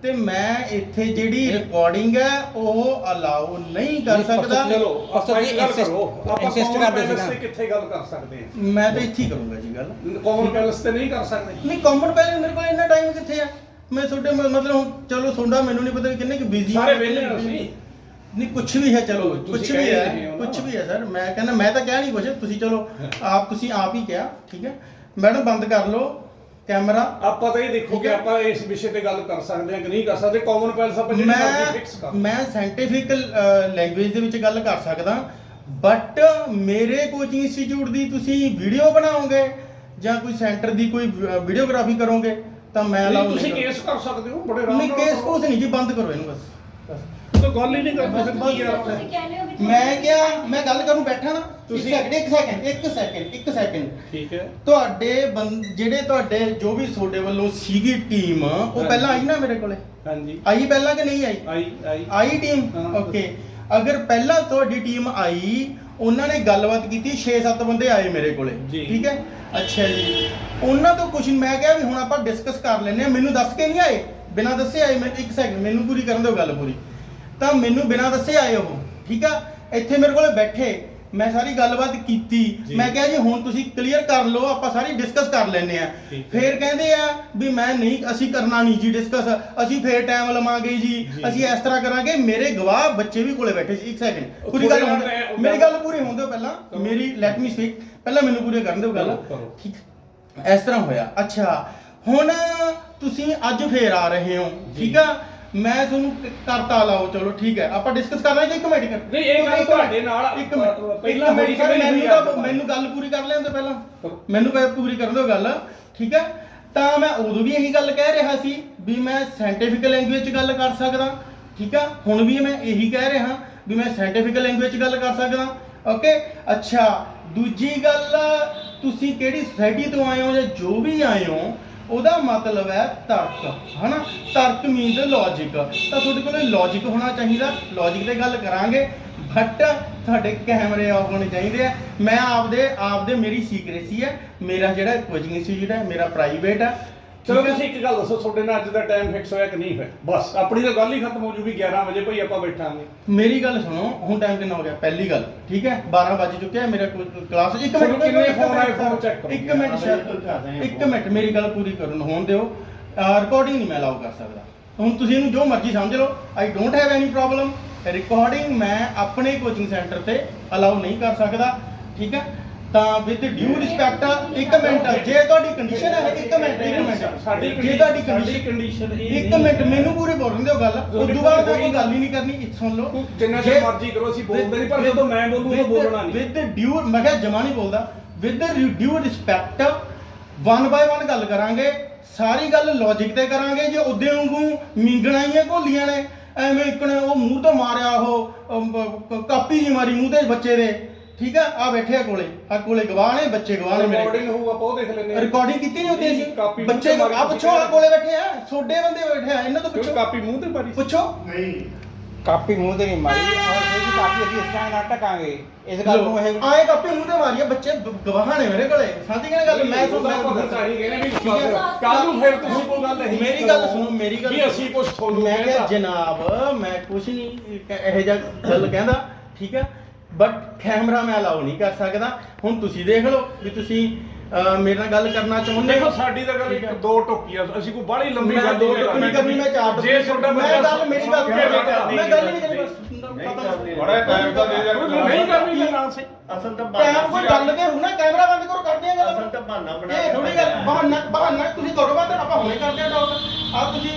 ਤੇ ਮੈਂ ਇੱਥੇ ਜਿਹੜੀ ਰਿਕਾਰਡਿੰਗ ਹੈ ਉਹ ਅਲਾਉ ਨਹੀਂ ਕਰ ਸਕਦਾ। ਪਰਸੋਂ ਚਲੋ ਆਪਾਂ ਇੱਕ ਗੱਲ insist- ਕਰੋ ਆਪਾਂ insist common ਕਰਦੇ ਸੀ palace ਨਾ। ਤੇ ਕਿੱਥੇ ਗੱਲ ਕਰ ਸਕਦੇ ਹਾਂ? ਮੈਂ ਤਾਂ ਇੱਥੇ ਹੀ ਕਰੂੰਗਾ ਜੀ ਗੱਲ। ਕਾਮਨ ਪੈਲਸ ਤੇ ਨਹੀਂ ਕਰ ਸਕਦੇ। ਨਹੀਂ ਕਾਮਨ ਪਹਿਲੇ ਮੇਰੇ ਕੋਲ ਇੰਨਾ ਟਾਈਮ ਕਿੱਥੇ ਆ? ਮੈਂ ਤੁਹਾਡੇ ਮਤਲਬ ਚਲੋ ਤੁਹਾਡਾ ਮੈਨੂੰ ਨਹੀਂ ਪਤਾ ਕਿੰਨੇ ਕਿ ਬਿਜ਼ੀ ਸਾਰੇ ਵਿਹਲੇ ਹਾਂ ਅਸੀਂ। ਨਹੀਂ ਕੁਝ ਵੀ ਹੈ ਚਲੋ ਤੁਸੀਂ ਕੁਝ ਵੀ ਹੀ। ਕੁਝ ਵੀ ਹੈ ਸਰ। ਮੈਂ ਕਹਿੰਦਾ ਮੈਂ ਤਾਂ ਕਹਿ ਨਹੀਂ ਕੁਝ ਤੁਸੀਂ ਚਲੋ ਆਪ ਤੁਸੀਂ ਆਪ ਹੀ ਕਿਹਾ ਠੀਕ ਹੈ? ਮੈਡਮ ਬੰਦ ਕਰ ਲਓ। ਕੈਮਰਾ। ਆਪਾਂ ਤਾਂ ਇਹ ਦੇਖੋ ਕਿ ਆਪਾਂ ਇਸ ਵਿਸ਼ੇ ਤੇ ਗੱਲ ਕਰ ਸਕਦੇ ਹਾਂ ਕਿ ਨਹੀਂ ਕਰ ਸਕਦੇ। ਕਾਮਨ ਪੈਲਸ ਆਪਾਂ ਜਿਹੜੀ ਮਰਜ਼ੀ ਫਿਕਸ ਕਰ। ਮੈਂ ਸਾਇੰਟੀਫਿਕ ਲੈਂਗੁਏਜ ਦੇ ਵਿੱਚ ਗੱਲ ਕਰ ਸਕਦਾ। ਬਟ ਮੇਰੇ ਕੋਚਿੰਗ ਇੰਸਟੀਚਿਊਟ ਦੀ ਤੁਸੀਂ ਵੀਡੀਓ ਬਣਾਓਗੇ ਜਾਂ ਕੋਈ ਸੈਂਟਰ ਦੀ ਕੋਈ ਵੀਡੀਓਗ੍ਰਾਫੀ ਕਰੋਗੇ ਤਾਂ ਮੈਂ ਲਾਉ ਤੁਸੀਂ ਕੇਸ ਕਰ ਸਕਦੇ ਹੋ ਬੜੇ ਆਰਾਮ ਨਹੀਂ ਕੇਸ ਕੋਸ ਨਹੀਂ ਜੀ ਬੰਦ ਕਰੋ ਇਹਨੂੰ ਬਸ। ਤਾਂ ਗੱਲ ਹੀ ਨਹੀਂ ਕਰ ਸਕਦੇ ਮੈਂ ਕਿਹਾ ਮੈਂ ਗੱਲ ਕਰੂੰ ਬੈਠਾ ਨਾ। ਤੁਸੀਂ- ਤੁਸੀਂ ਇੱਕ ਸੈਕਿੰਡ ਇੱਕ ਸੈਕਿੰਡ ਇੱਕ ਸੈਕਿੰਡ ਠੀਕ ਹੈ। ਤੁਹਾਡੇ ਜਿਹੜੇ ਤੁਹਾਡੇ ਜੋ ਵੀ ਤੁਹਾਡੇ ਵੱਲੋਂ ਸੀਗੀ ਟੀਮ ਉਹ ਹਾਂਜੀ। ਪਹਿਲਾਂ ਆਈ ਨਾ ਮੇਰੇ ਕੋਲੇ? ਹਾਂਜੀ। ਆਈ ਪਹਿਲਾਂ ਕਿ ਨਹੀਂ ਆਈ? ਆਈ ਆਈ। ਆਈ ਟੀਮ। ਓਕੇ ਅਗਰ ਪਹਿਲਾਂ ਤੁਹਾਡੀ ਟੀਮ ਆਈ ਉਹਨਾਂ ਨੇ ਗੱਲਬਾਤ ਕੀਤੀ 6-7 ਬੰਦੇ ਆਏ ਮੇਰੇ ਕੋਲੇ। ਜੀ। ਠੀਕ ਹੈ? ਅੱਛਾ ਜੀ। ਉਹਨਾਂ ਤੋਂ ਕੁਝ ਮੈਂ ਕਿਹਾ ਵੀ ਹੁਣ ਆਪਾਂ ਡਿਸਕਸ ਕਰ ਲੈਂਦੇ ਆ ਮੈਨੂੰ ਦੱਸ ਕੇ ਨਹੀਂ ਆਏ? ਬਿਨਾਂ ਦੱਸੇ ਆਏ ਮੈਂ ਇੱਕ ਸੈਕਿੰਡ ਮੈਨੂੰ ਪੂਰੀ ਕਰਨ ਦਿਓ ਗੱਲ ਪੂਰੀ। ਤਾਂ ਮੈਨੂੰ ਬਿਨਾਂ ਦੱਸੇ ਆਏ ਉਹ। ਠੀਕ ਆ? ਇੱਥੇ ਮੇਰੇ ਕੋਲੇ ਬੈਠੇ। ਮੈਂ ਸਾਰੀ ਗੱਲਬਾਤ ਕੀਤੀ। ਮੈਂ ਕਿਹਾ ਜੀ ਹੁਣ ਤੁਸੀਂ ਕਲੀਅਰ ਕਰ ਲਓ ਆਪਾਂ ਸਾਰੀ ਡਿਸਕਸ ਕਰ ਲੈਨੇ ਆ ਫਿਰ ਕਹਿੰਦੇ ਆ ਵੀ ਮੈਂ ਨਹੀਂ ਅਸੀਂ ਕਰਨਾ ਨਹੀਂ ਜੀ ਡਿਸਕਸ ਅਸੀਂ ਫੇਰ ਟਾਈਮ ਲਵਾਂਗੇ ਜੀ। ਅਸੀਂ ਇਸ ਤਰ੍ਹਾਂ ਕਰਾਂਗੇ। ਮੇਰੇ ਗਵਾਹ ਬੱਚੇ ਵੀ ਕੋਲੇ ਬੈਠੇ ਸੀ ਇੱਕ ਸੈਕਿੰਡ ਪੂਰੀ ਗੱਲ। ਮੇਰੀ ਗੱਲ ਪੂਰੀ ਹੋਣ ਦਿਓ ਪਹਿਲਾਂ। ਮੇਰੀ ਲੈਟ ਮੀ ਸਪੀਕ ਪਹਿਲਾਂ ਮੈਨੂੰ ਪੂਰੀ ਕਰਨ ਦਿਓ ਗੱਲ। ਠੀਕ। ਇਸ ਤਰ੍ਹਾਂ ਹੋਇਆ। ਅੱਛਾ। ਹੁਣ ਤੁਸੀਂ ਅੱਜ ਫੇਰ ਆ ਰਹੇ ਹੋ। ਠੀਕ ਆ? ਮੈਂ ਤੁਹਾਨੂੰ ਕਰਤਾ ਲਾਓ ਚਲੋ ਠੀਕ ਹੈ। ਆਪਾਂ ਡਿਸਕਸ ਕਰਨਾ ਕਿ ਇੱਕ ਮਿੰਟ ਕਰ ਨਹੀਂ, ਇਹ ਗੱਲ ਤੁਹਾਡੇ ਨਾਲ, ਇੱਕ ਮਿੰਟ। ਪਹਿਲਾਂ ਕਿਵੇਂ ਮੈਨੂੰ ਤਾਂ? ਮੈਨੂੰ ਗੱਲ ਪੂਰੀ ਕਰ ਲੈਣ ਦਿਓ ਪਹਿਲਾਂ। ਮੈਨੂੰ ਪਹਿਲਾਂ ਪੂਰੀ ਕਰਨ ਦਿਓ ਗੱਲ ਠੀਕ ਹੈ? ਤਾਂ ਮੈਂ ਉਦੋਂ ਵੀ ਇਹੀ ਗੱਲ ਕਹਿ ਰਿਹਾ ਸੀ ਵੀ ਮੈਂ ਸਾਇੰਟੀਫਿਕ ਲੈਂਗੁਏਜ 'ਚ ਗੱਲ ਕਰ ਸਕਦਾ ਠੀਕ ਆ ਹੁਣ ਵੀ ਮੈਂ ਇਹੀ ਕਹਿ ਰਿਹਾ ਵੀ ਮੈਂ ਸਾਇੰਟੀਫਿਕ ਲੈਂਗੁਏਜ 'ਚ ਗੱਲ ਕਰ ਸਕਦਾ ਓਕੇ ਅੱਛਾ ਦੂਜੀ ਗੱਲ ਤੁਸੀਂ ਕਿਹੜੀ ਸੋਸਾਇਟੀ ਤੋਂ ਆਏ ਹੋ ਜਾਂ ਜੋ ਵੀ ਆਏ ਹੋ ਉਹਦਾ ਮਤਲਬ ਹੈ ਤਰਕ, ਹਨਾ? ਤਰਕ ਮੀਨਸ ਲੌਜੀਕ ਤਾਂ ਤੁਹਾਡੇ ਕੋਲ ਲੌਜੀਕ ਹੋਣਾ ਚਾਹੀਦਾ। ਲੌਜੀਕ ਤੇ ਗੱਲ ਕਰਾਂਗੇ। ਬਟ ਤੁਹਾਡੇ ਕੈਮਰੇ ਆਫ ਹੋਣੇ ਚਾਹੀਦੇ ਆ। ਮੈਂ ਆਪਦੇ ਆਪਦੇ ਮੇਰੀ ਸੀਕ੍ਰੇਸੀ ਹੈ। ਮੇਰਾ ਜਿਹੜਾ ਕੋਚਿੰਗ ਇੰਸਟੀਚਿਊਟ ਹੈ, ਮੇਰਾ ਪ੍ਰਾਈਵੇਟ ਹੈ। ਚਲੋ? ਤੁਸੀਂ ਇੱਕ ਗੱਲ ਦੱਸੋ ਤੁਹਾਡੇ ਨਾਲ ਅੱਜ ਦਾ ਟਾਈਮ ਫਿਕਸ ਹੋਇਆ ਕਿ ਨਹੀਂ ਹੋਇਆ? ਬਸ। ਆਪਣੀ ਤਾਂ ਗੱਲ ਹੀ ਖਤਮ ਹੋ ਜੂਗੀ 11 ਵਜੇ ਭਾਈ ਆਪਾਂ ਬੈਠਾਂਗੇ। ਮੇਰੀ ਗੱਲ ਸੁਣੋ ਹੁਣ ਟਾਈਮ ਕਿੰਨਾ ਹੋ ਗਿਆ? ਪਹਿਲੀ ਗੱਲ ਠੀਕ ਹੈ? 12 ਵੱਜ ਚੁੱਕਿਆ ਮੇਰਾ ਕਲਾਸ ਇੱਕ ਮਿੰਟ ਕਿੰਨੇ ਇੱਕ phone ਆਏ, phone check ਕਰੋ। ਇੱਕ ਮਿੰਟ ਸ਼ਾਇਦ ਇੱਕ ਮਿੰਟ ਮੇਰੀ ਗੱਲ ਪੂਰੀ ਕਰਨ ਹੋਣ ਦਿਓ। ਰਿਕਾਰਡਿੰਗ ਨਹੀਂ ਮੈਂ ਅਲਾਉ ਕਰ ਸਕਦਾ। ਹੁਣ ਤੁਸੀਂ ਇਹਨੂੰ ਜੋ ਮਰਜ਼ੀ ਸਮਝ ਲਓ। I don't have any problem recording ਮੈਂ ਆਪਣੇ ਕੋਚਿੰਗ ਸੈਂਟਰ ਤੇ ਅਲਾਉ ਨਹੀਂ ਕਰ ਸਕਦਾ ਠੀਕ ਹੈ? ਤਾਂ ਵਿਦ ਡਿਊ ਰਿਸਪੈਕਟ ਇੱਕ ਮਿੰਟ ਜੇ ਤੁਹਾਡੀ ਕੰਡੀਸ਼ਨ ਹੈ ਇੱਕ ਮਿੰਟ ਇੱਕ ਮਿੰਟ। ਸਾਡੀ ਜੇ ਤੁਹਾਡੀ ਸਾਡੀ ਕੰਡੀਸ਼ਨ condition ਇਹ ਇੱਕ ਮਿੰਟ ਮੈਨੂੰ ਪੂਰੀ ਬੋਲਣ ਦਿਓ ਗੱਲ। ਉਦੋਂ ਬਾਅਦ ਮੈਂ ਕੋਈ ਗੱਲ ਹੀ ਨਹੀਂ ਕਰਨੀ ਇੱਕ ਸੁਣ ਲਓ। ਜਿੰਨਾ ਚਿਰ ਮਰਜ਼ੀ ਕਰੋ, ਅਸੀਂ ਬੋਲਦੇ ਨਹੀਂ, ਪਰ ਜਦੋਂ ਮੈਂ ਬੋਲੂੰ, ਉਦੋਂ ਬੋਲਣਾ ਨਹੀਂ। ਵਿਦ ਡਿਊ ਮੈਂ ਕਿਹਾ ਜਮਾ ਨਹੀਂ ਬੋਲਦਾ। With due respect one by one ਗੱਲ ਕਰਾਂਗੇ। ਸਾਰੀ ਗੱਲ ਲੌਜੀਕ ਤੇ ਕਰਾਂਗੇ ਜੇ ਉਦੇ ਵਾਂਗੂ ਮਿੰਗਣਾਈਆਂ ਘੋਲੀਆਂ ਨੇ। ਐਵੇਂ ਇੱਕ ਨੇ ਉਹ ਮੂੰਹ ਤੋਂ ਮਾਰਿਆ ਉਹ ਅਮ, ਬ- ਕਾਪੀ ਜੀ ਮਾਰੀ ਮੂੰਹ ਤੇ ਬੱਚੇ ਦੇ। ਠੀਕ ਆ? ਆ ਬੈਠੇ ਆ ਕੋਲੇ। ਆ ਕੋਲੇ ਗਵਾਹ ਨੇ ਬੱਚੇ ਗਵਾਹ ਨੇ ਮੇਰੇ ਰਿਕਾਰਡਿੰਗ ਹੋਊ ਆਪਾਂ ਉਹ ਦੇਖ ਹਾਂ ਰਿਕਾਰਡਿੰਗ ਕੀਤੀ ਨਹੀਂ ਹੁੰਦੀ ਸੀ ਬੱਚੇ ਮੂੰਹ ਤੇ ਆ ਪੁੱਛੋ ਆ ਕੋਲੇ ਬੈਠੇ ਆ। ਛੋਡੇ ਬੰਦੇ ਬੈਠੇ ਆ ਇਹਨਾਂ ਤੋਂ ਪੁੱਛੋ। ਕਾਪੀ ਮੂੰਹ ਤੇ ਮਾਰੀ? ਪੁੱਛੋ। ਕਾਪੀ ਮੂੰਹ ਤੇ ਨਹੀਂ ਮਾਰੀ। ਔਰ ਇਹ ਕਾਪੀ ਅਸੀਂ ਇਸ ਤਰ੍ਹਾਂ ਨਾਲ ਟਕਾਂਗੇ ਇਸ ਗੱਲ ਨੂੰ ਇਹ ਆਏ ਕਾਪੀ ਮੂੰਹ ਤੇ ਮਾਰੀ ਆ ਬੱਚੇ ਗਵਾਹਾਂ ਨੇ ਮੇਰੇ ਕੋਲੇ। ਸਾਡੀ ਕਿਹਨੇ ਗੱਲ? ਮੈਂ ਉਹਦਾ ਸੁਣ ਆਪਾਂ ਤਾਂ ਹੀ ਕਹਿੰਦੇ ਵੀ ਠੀਕ ਹੈ। ਕੱਲ ਨੂੰ ਫਿਰ ਤੁਸੀਂ ਕੋਈ ਗੱਲ ਨਹੀਂ ਮੇਰੀ ਗੱਲ ਸੁਣੋ ਮੇਰੀ ਗੱਲ ਵੀ ਅਸੀਂ ਕੁਝ ਤੁਹਾਨੂੰ ਮੈਂ ਕਿਹਾ। ਜਨਾਬ ਮੈਂ ਕੁਝ ਨਹੀਂ ਇਹੋ ਜਿਹਾ ਗੱਲ ਕਹਿੰਦਾ ਠੀਕ ਹੈ ਬਟ ਕੈਮਰਾ ਮੈਂ ਅਲਾਉ ਨਹੀਂ ਕਰ ਸਕਦਾ। ਹੁਣ ਤੁਸੀਂ ਦੇਖ ਲਓ ਵੀ ਤੁਸੀਂ ਅਹ, ਮੇਰੇ ਨਾਲ ਗੱਲ ਕਰਨਾ ਚਾਹੁੰਦੇ ਦੇਖੋ ਹੋ। ਸਾਡੀ ਤਾਂ ਗੱਲ ਇੱਕ ਦੋ ਟੋਕੀ ਆ ਅਸੀਂ ਕੋਈ ਬਾਹਲੀ ਲੰਬੀ ਮੈਂ ਗੱਲ ਦੋ ਨਹੀਂ ਟੁਕੜੀ ਕਰਨੀ ਮੈਂ ਚਾਰ ਜੇ ਤੁਹਾਡਾ ਮੈਂ ਗੱਲ ਮੇਰੀ ਗੱਲ ਸੁਣੋ। ਮੈਂ ਗੱਲ ਨਹੀਂ ਕਰਨੀ ਬਸ ਬੜਾ ਟਾਈਮ ਤਾਂ ਦੇ ਕਰੋ। ਨਹੀਂ ਕਰਨੀ ਤਾਂ ਨਾ ਸਹੀ ਅਸਲ ਤਾਂ ਟਾਈਮ ਕੋਈ ਗੱਲ ਤੇ ਹੁਣਾ ਕੈਮਰਾ ਬੰਦ ਕਰੋ ਕਰਦੇ ਆ ਗੱਲ ਅਸਲ ਤਾਂ ਬਹਾਨਾ ਬਣਾ ਇਹ ਥੋੜੀ ਗੱਲ ਬਹਾਨਾ ਬਹਾਨਾ ਤੁਸੀਂ ਕਰੋ ਬਾਅਦ ਆਪਾਂ ਹੁਣੇ ਕਰਦੇ ਆ ਟਾਕ ਆ ਤੁਸੀਂ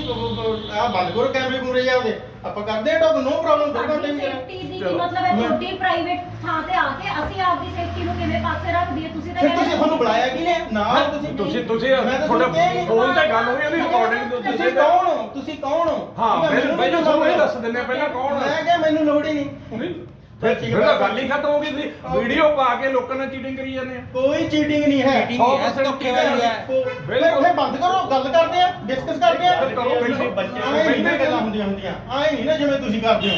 ਆ ਬੰਦ ਕਰੋ ਕੈਮਰੇ ਕੂਮਰੇ ਜਾਵਦੇ ਆਪਾਂ ਕਰਦੇ ਆ ਟਾਕ ਨੋ ਪ੍ਰੋਬਲਮ ਕਰੋ ਸਾਡੀ ਟਾਈਮ ਸੇਫਟੀ ਦੀ ਕੀ ਮਤਲਬ ਹੈ ਮੈਂ- ਤੁਹਾਡੀ ਪ੍ਰਾਈਵੇਟ ਥਾਂ ਤੇ ਆ ਕੇ ਅਸੀਂ ਆਪਦੀ ਸੇਫਟੀ ਨੂੰ ਕਿਵੇਂ ਪਾਸੇ ਰੱਖ ਦਈਏ ਤੁਸੀਂ ਤਾਂ ਫਿਰ ਤੁਸੀਂ ਤੁਹਾਨੂੰ ਬੁਲਾਇਆ ਕਿ ਨੇ? ਨਾਲ ਤੁਸੀਂ ਤੁਸੀਂ ਤੁਸੀਂ ਮੈਂ ਤਾਂ ਤੁਹਾਡਾ ਤੁਹਾਨੂੰ ਕਿਹਾ ਹੀ ਨਹੀਂ। ਫੋਨ ਤੇ ਗੱਲ ਹੋਈ ਉਹਦੀ ਰਿਕਾਰਡਿੰਗ ਤੁਸੀਂ ਕੌਣ ਹੋ? ਤੁਸੀਂ ਕੌਣ ਹੋ? ਹਾਂ ਠੀਕ ਹੈ, ਫਿਰ ਮੈਨੂੰ ਪਹਿਲਾਂ ਨਹੀਂ ਤੁਹਾਨੂੰ ਇਹ। ਦੱਸ ਦਿੰਦੇ ਆ ਪਹਿਲਾਂ ਕੌਣ ਮੈਂ ਹੈ ਕਿਹਾ ਮੈਨੂੰ ਲੋੜ ਹੀ ਨਹੀਂ। ਨਹੀਂ ਫਿਰ ਠੀਕ ਫਿਰ। ਤਾਂ ਗੱਲ ਹੀ ਖਤਮ ਹੋ ਗਈ ਤੁਸੀਂ। ਵੀਡੀਓ ਪਾ ਕੇ ਲੋਕਾਂ ਨਾਲ ਚੀਟਿੰਗ ਕਰੀ ਜਾਂਦੇ ਆ। ਕੋਈ ਚੀਟਿੰਗ ਨਹੀਂ ਹੈ। ਨਹੀਂ ਹੈ, ਧੋਖੇਬਾਜ਼ੀ ਹੈ। ਫਿਰ ਬੰਦ ਕਰੋ ਗੱਲ ਕਰਦੇ ਆ ਡਿਸਕਸ ਕਰਦੇ ਆ। ਬੱਚੇ ਆਏ ਨਹੀਂ ਨਾ ਗੱਲਾਂ ਹੁੰਦੀਆਂ ਹੁੰਦੀਆਂ। ਆਏ ਨਹੀਂ ਨਾ ਜਿਵੇਂ ਤੁਸੀਂ ਕਰਦੇ ਹੋ।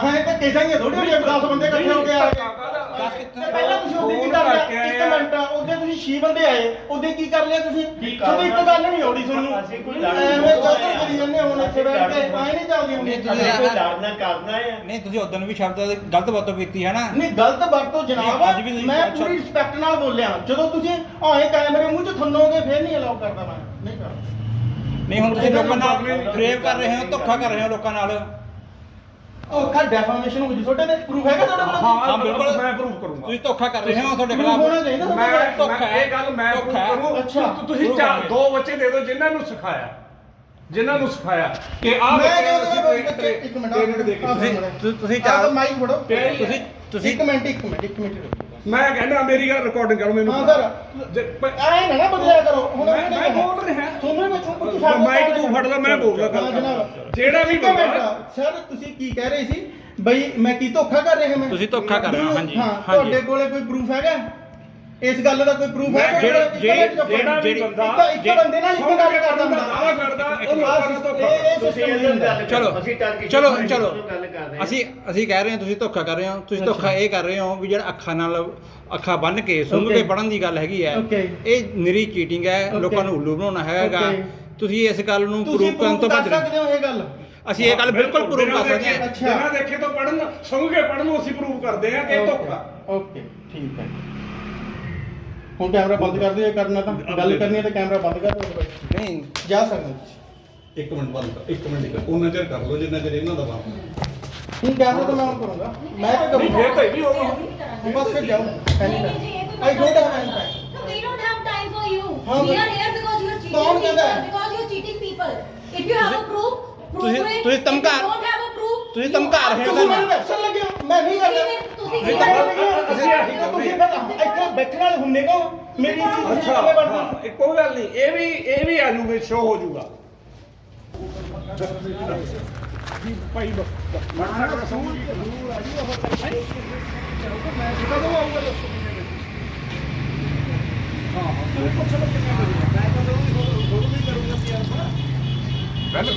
ਆਏ ਤਾਂ ਕਿਸਾਂਗੇ ਥੋੜੀ ਹੁੰਦੀ 10 ਬੰਦੇ ਇਕੱਠੇ ਹੋ ਕੇ ਆ ਗਏ। ਦਸ ਕਿੱਥੇ? ਤੇ ਪਹਿਲਾਂ ਤੁਸੀਂ ਉਹਦੇ ਕੀ ਫੋਨ ਕਰ ਮਿੰਟ ਉਹਦੇ ਤੁਸੀਂ 6 ਬੰਦੇ ਆਏ ਉਹਦੇ ਕੀ ਕਰ ਲਿਆ ਤੁਸੀਂ? ਕੀ ਤੁਹਾਨੂੰ ਇੱਕ? ਗੱਲ ਨਹੀਂ ਆਉਣੀ ਤੁਹਾਨੂੰ ਅਸੀਂ ਕੋਈ ਲੜਨਾ ਐਵੇਂ ਨਹੀਂ ਚੌਧਰ ਕਰੀ ਜਾਂਦੇ ਹੁਣ ਇੱਥੇ ਬੈਠ ਕੇ ਆਏ ਨਹੀਂ ਚੱਲਦੀ ਹੁੰਦੀ। ਨਹੀਂ, ਤੁਸੀਂ- ਕੋਈ ਲੜਨਾ ਕਰਨਾ ਹੈ। ਨਹੀਂ ਤੁਸੀਂ ਉਦੋਂ ਵੀ ਸ਼ਬਦ ਦੀ ਗਲਤ ਵਰਤੋਂ ਕੀਤੀ ਹੈ ਨਾ? ਨਹੀਂ ਗਲਤ ਵਰਤੋ ਨਹੀਂ, ਜਨਾਬ ਅੱਜ ਵੀ ਤੁਸੀਂ ਮੈਂ ਪੂਰੀ ਰਿਸਪੈਕਟ ਨਾਲ ਬੋਲਿਆ। ਜਦੋਂ ਤੁਸੀਂ ਆਏ ਕੈਮਰੇ ਮੂੰਹ ਚ ਥੰਨੋਗੇ ਫਿਰ ਨਹੀਂ ਅਲਾਉ ਕਰਦਾ ਮੈਂ। ਨਹੀਂ ਕਰਦਾ। ਨਹੀਂ ਹੁਣ ਤੁਸੀਂ ਲੋਕਾਂ ਨਾਲ ਫਰੇਮ ਕਰ ਰਹੇ ਹੋ ਧੋਖਾ ਕਰ ਰਹੇ ਹੋ ਲੋਕਾਂ ਨਾਲ। ਉਹ ਕਾ ਡੈਫਾਮੇਸ਼ਨ ਹੋ ਜੀ ਤੁਹਾਡੇ ਤੇ ਪ੍ਰੂਫ ਹੈਗਾ ਤੁਹਾਡੇ ਕੋਲ ਹਾਂ ਹਾਂ, ਬਿਲਕੁਲ। ਮੈਂ ਪ੍ਰੂਫ ਕਰੂੰਗਾ ਤੁਸੀਂ ਧੋਖਾ ਕਰ ਰਹੇ ਹੋ ਤੁਹਾਡੇ ਹੋਣਾ ਖਿਲਾਫ ਚਾਹੀਦਾ ਮੈਂ। ਧੋਖਾ ਮੈਂ ਇਹ ਗੱਲ ਮੈਂ ਪ੍ਰੂਫ। ਕਰੂੰ ਅੱਛਾ। ਤੁਸੀਂ ਚਾਰ। ਦੋ ਬੱਚੇ ਦੇ ਦਿਓ ਜਿਨ੍ਹਾਂ ਨੂੰ ਸਿਖਾਇਆ ਜਿਨ੍ਹਾਂ ਨੂੰ ਸਿਖਾਇਆ ਕਿ ਆਹ ਮੈਂ ਬੱਚੇ ਇੱਕ ਮਿੰਟ ਤੁਸੀਂ-। ਤੁਸੀਂ- ਚਾਰ- ਮਾਈਕ ਫੜੋ ਤੁਸੀਂ- ਤੁਸੀਂ ਤੁਸੀਂ ਇੱਕ ਮਿੰਟ ਇੱਕ ਮਿੰਟ ਇੱਕ ਮਿੰਟ ਰੁਕੋ। ਮੈਂ ਕਹਿੰਦਾ ਮੇਰੀ ਗੱਲ ਰਿਕਾਰਡਿੰਗ ਕਰੋ ਮੈਨੂੰ। ਹਾਂ ਸਰ। ਜੇ- ਪ- ਐ ਨਾ ਨਾ ਬਦਲਿਆ ਕਰੋ। ਹੁਣ ਮੈਂ-। ਬੋਲ ਰਿਹਾ। ਤੁਹਾਨੂੰ ਮੈਂ ਤੁਹਾਨੂੰ ਕੁਝ ਸਾਡਾ ਮਾਈਕ ਤੂੰ ਫੜ ਲੈ ਮੈਂ ਬੋਲਦਾ ਹਾਂ ਗੱਲ ਜਨਾਬ। ਜਿਹੜਾ ਵੀ ਇੱਕ ਮਿੰਟ, ਬੰਦਾ ਸਰ ਤੁਸੀਂ ਕੀ ਕਹਿ ਰਹੇ ਸੀ? ਬਈ ਮੈਂ ਕੀ ਧੋਖਾ ਕਰ ਰਿਹਾ ਮੈਂ? ਤੁਸੀਂ ਧੋਖਾ ਕਰ ਰਹੇ ਹੋ, ਹਾਂਜੀ, ਹਾਂ ਹਾਂਜੀ। ਤੁਹਾਡੇ ਕੋਲੇ ਕੋਈ ਪ੍ਰੂਫ ਹੈਗਾ? ਇਸ ਗੱਲ ਦਾ ਕੋਈ ਪ੍ਰੂਫ ਹੈ? ਜਿਹੜਾ- ਵੀ ਇੱਕ- ਬੰਦਾ- ਇੱਕ ਬੰਦੇ ਨਾਲ ਇੱਕ ਗੱਲ ਕਰਦਾ ਹੁੰਦਾ। ਦਾਵਾ ਕਰਦਾ ਉਹ ਇਹ- ਲੋਕਾਂ ਇਹ ਤੁਸੀਂ ਚਲੋ ਅਸੀਂ ਟਰਕੀ ਚਲੋ ਚਲੋ। ਗੱਲ ਕਰ ਰਹੇ ਹਾਂ। ਅਸੀਂ ਅਸੀਂ ਕਹਿ ਰਹੇ ਹਾਂ ਤੁਸੀਂ ਧੋਖਾ ਕਰ ਰਹੇ ਹੋ। ਤੁਸੀਂ ਧੋਖਾ ਇਹ ਕਰ ਰਹੇ ਹੋ ਵੀ ਜਿਹੜਾ ਅੱਖਾਂ ਨਾਲ ਅੱਖਾਂ ਬੰਨ ਕੇ ਸੁੰਘ. ਕੇ ਪੜਨ ਦੀ ਗੱਲ ਹੈਗੀ ਹੈ. ਇਹ ਨਿਰੀ ਚੀਟਿੰਗ ਹੈ. ਲੋਕਾਂ ਨੂੰ ਉੱਲੂ ਬਣਾਉਣਾ ਹੈਗਾ. ਤੁਸੀਂ ਇਸ ਗੱਲ ਨੂੰ ਪ੍ਰੂਫ ਕਰਨ ਪ੍ਰੂਫ ਤੋਂ ਭੱਜ ਰਹੇ ਸਕਦੇ ਹੋ ਇਹ ਗੱਲ? ਅਸੀਂ ਇਹ ਗੱਲ ਬਿਲਕੁਲ ਬਿਨਾਂ ਕਰ ਸਕਦੇ ਹਾਂ। ਬਿਨਾਂ ਦੇਖੇ ਤੋਂ ਪੜਨ ਸੁਣ ਕੇ ਪੜਨ ਨੂੰ ਅਸੀਂ ਪ੍ਰੂਵ ਕਰਦੇ ਆ ਕਿ ਇਹ ਧੋਖਾ। ਓਕੇ ਠੀਕ ਹੈ। ਹੁਣ ਕੈਮਰਾ ਬੰਦ ਕਰ ਦਿਓ ਇਹ ਕਰਨਾ ਤਾਂ ਗੱਲ ਕਰਨੀ ਹੈ ਤਾਂ ਕੈਮਰਾ ਬੰਦ ਕਰ ਦਿਓ ਨਹੀਂ ਜਾ ਸਕਦੇ ਹੋ ਤੁਸੀਂ। ਇੱਕ ਮਿੰਟ ਬੰਦ ਕਰ ਇੱਕ ਮਿੰਟ ਕਰ ਉਹਨਾਂ ਚਿਰ ਕਰ ਲਓ ਜਿੰਨਾ ਚਿਰ ਇਹਨਾਂ ਦਾ ਬਾਪ ਨਹੀਂ ਕੈਮਰਾ ਤਾਂ ਮੈਂ on ਕਰੂੰਗਾ ਮੈਂ ਤਾਂ ਨਹੀਂ ਕਰੂੰਗਾ ਫੇਰ ਤਾਂ ਇਹ ਵੀ ਹੋਗਾ ਹੁਣ ਬਸ ਫਿਰ ਜਾਓ ਨਹੀਂ ਨਹੀਂ ਜੀ ਇਹ ਕੋਈ I don't have any time No, we don't have time for you. हाँ, we but- are here because you are cheating कौन people. कहता है? Because you are cheating people. If you have a proof, prove ਤੁਸੀਂ- it. ਤੁਸੀਂ If ਧਮਕਾ- you don't have a proof, ਤੁਸੀਂ you ਧਮਕਾ are ਰਹੇ ਹੋ ਤੁਸੀਂ ਸਾਨੂੰ। ਮੈਨੂੰ ਵੈਬਸਾਈਟ ਲੱਗਿਆ ਮੈਂ ਨਹੀਂ ਕਰਦਾ ਤੁਸੀਂ ਤੁਸੀਂ ਤਾਂ ਤੁਸੀਂ ਤੁਸੀਂ ਫਿਰ ਇੱਥੇ ਕੋ? ਮੇਰੀ ਚੀਜ਼ ਅੱਛਾ ਹਾਂ, ਇਹ ਕੋਈ ਗੱਲ ਨਹੀਂ ਇਹ ਵੀ ਇਹ ਵੀ ਆ ਜੂਗੇ ਸ਼ੋ ਹੋ ਜੂਗਾ ਮੈਂ ਤਾਂ